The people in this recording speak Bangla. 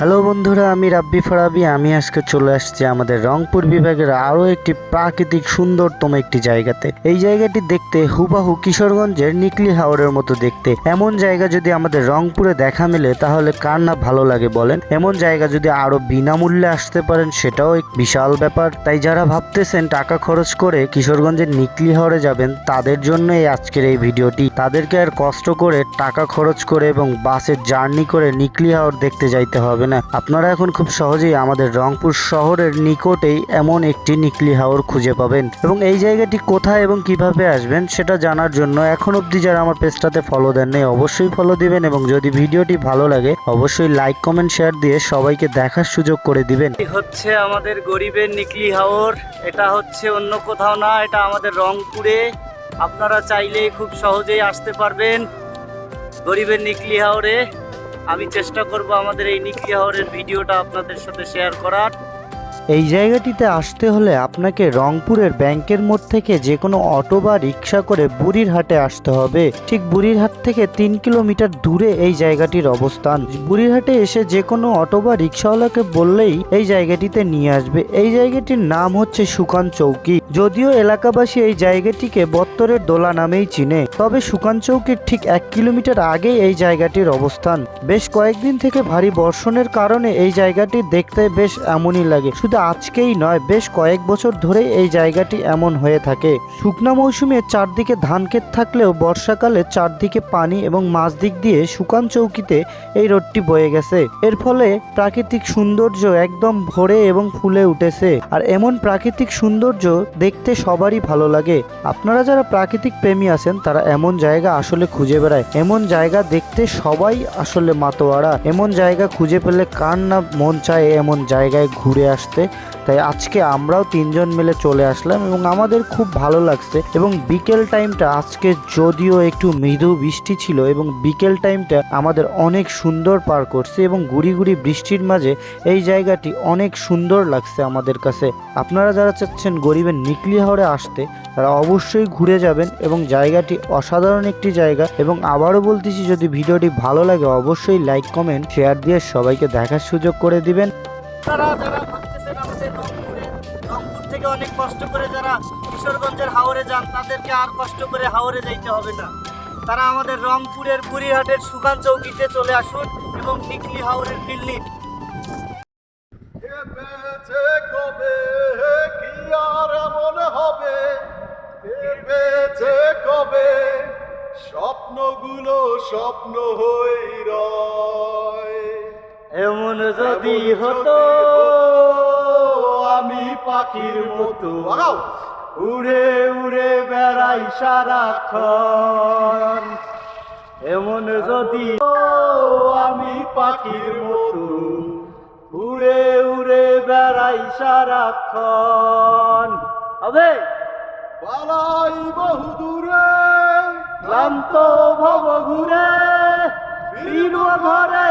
হ্যালো বন্ধুরা, আমি রাব্বি ফরাবি। আমি আজকে চলে আসছি আমাদের রংপুর বিভাগের আরও একটি প্রাকৃতিক সুন্দরতম একটি জায়গাতে। এই জায়গাটি দেখতে হুবাহু কিশোরগঞ্জের নিকলি হাওরের মতো দেখতে। এমন জায়গা যদি আমাদের রংপুরে দেখা মেলে, তাহলে কার না ভালো লাগে বলেন? এমন জায়গা যদি আরও বিনামূল্যে আসতে পারেন, সেটাও এক বিশাল ব্যাপার। তাই যারা ভাবতেছেন টাকা খরচ করে কিশোরগঞ্জের নিকলি হাওরে যাবেন, তাদের জন্য এই আজকের এই ভিডিওটি। তাদেরকে আর কষ্ট করে টাকা খরচ করে এবং বাসের জার্নি করে নিকলি হাওর দেখতে যাইতে হবে না। আপনারা এখন খুব সহজেই আমাদের রংপুর শহরের নিকটেই এমন একটি নিকলি হাওর খুঁজে পাবেন। এবং এই জায়গাটি কোথায় এবং কীভাবে আসবেন সেটা জানার জন্য এখন অবধি যারা আমার পেজটাতে ফলো দেন নাই অবশ্যই ফলো দিবেন এবং যদি ভিডিওটি ভালো লাগে, অবশ্যই লাইক কমেন্ট শেয়ার দিয়ে সবাইকে দেখার সুযোগ করে দিবেন। হচ্ছে আমাদের গরিবের নিকলি হাওর। এটা হচ্ছে অন্য কোথাও না, এটা আমাদের রংপুরে। আপনারা চাইলেই খুব সহজেই আসতে পারবেন গরিবের নিকলি হাওরে। আমি চেষ্টা করব আমাদের এই নিকিয়া হাওরের ভিডিওটা আপনাদের সাথে শেয়ার করার। এই জায়গাটিতে আসতে হলে আপনাকে রংপুরের ব্যাংকের মোড় থেকে যে কোনো অটো বা রিক্সা করে বুড়িরহাটে আসতে হবে। ঠিক বুড়িরহাট থেকে তিন কিলোমিটার দূরে এই জায়গাটির অবস্থান। বুড়িরহাটে এসে যে কোনো অটো বা রিক্সাওয়ালাকে বললেই এই জায়গাটিতে নিয়ে আসবে। এই জায়গাটির নাম হচ্ছে সুকান চৌকি। যদিও এলাকাবাসী এই জায়গাটিকে বত্তরের দোলা নামেই চিনে, তবে সুকান চৌকির ঠিক এক কিলোমিটার আগে এই জায়গাটির অবস্থান। বেশ কয়েকদিন থেকে ভারী বর্ষণের কারণে এই জায়গাটি দেখতে বেশ এমনই লাগে। শুধু আজকেই নয়, বেশ কয়েক বছর ধরে এই জায়গাটি এমন হয়ে থাকে। শুকনা মৌসুমে চারদিকে ধান ক্ষেত থাকলেও বর্ষাকালে চারদিকে পানি এবং মাঝ দিক দিয়ে শুকান চৌকিতে এই রোডটি বয়ে গেছে। এর ফলে প্রাকৃতিক সৌন্দর্য একদম ভরে এবং ফুলে উঠেছে। আর এমন প্রাকৃতিক সৌন্দর্য দেখতে সবারই ভালো লাগে। আপনারা যারা প্রাকৃতিক প্রেমী আছেন, তারা এমন জায়গা আসলে খুঁজে বেড়ায়। এমন জায়গা দেখতে সবাই আসলে মাতোয়ারা। এমন জায়গা খুঁজে পেলে কার না মন চায় এমন জায়গায় ঘুরে আসতে? তাই আজকে আমরাও তিনজন মিলে চলে আসলাম এবং আমাদের খুব ভালো লাগছে এবং বিকেল টাইমটা আজকে যদিও একটু মৃদু বৃষ্টি ছিল এবং বিকেল টাইমটা আমাদের অনেক সুন্দর পার করছে এবং গুড়ি গুড়ি বৃষ্টির মাঝে এই জায়গাটি অনেক সুন্দর লাগছে আমাদের কাছে। আপনারা যারা চাচ্ছেন গরিবের নিকলি হাওড়ে আসতে, তারা অবশ্যই ঘুরে যাবেন এবং জায়গাটি অসাধারণ একটি জায়গা এবং আবারও বলতেছি, যদি ভিডিওটি ভালো লাগে অবশ্যই লাইক, কমেন্ট শেয়ার দিয়ে সবাইকে দেখার সুযোগ করে দিবেন। থেকে অনেক কষ্ট করে যারা কিশোরগঞ্জের হাওরে যান তাদেরকে আর কষ্ট করে হাওরে যাইতে হবে না। তারা আমাদের রংপুরের বুড়িহাটের সুকান চৌকিতে চলে আসুন এবং নিকলি হাওরের ভেবেছে কবে? কি আর এমন হবে? ভেবেছে কবে? স্বপ্নগুলো স্বপ্ন হয়ে রয়। এমন যদি হতো পাখির মতো। উড়ে উড়ে বেড়াই সারাক্ষণ। এমন যদি আমি পাখির মতো উড়ে উড়ে বেড়াই সারাক্ষণ। হবে পালাই বহু দূরে, ক্লান্ত ভব ঘুরে ঘরে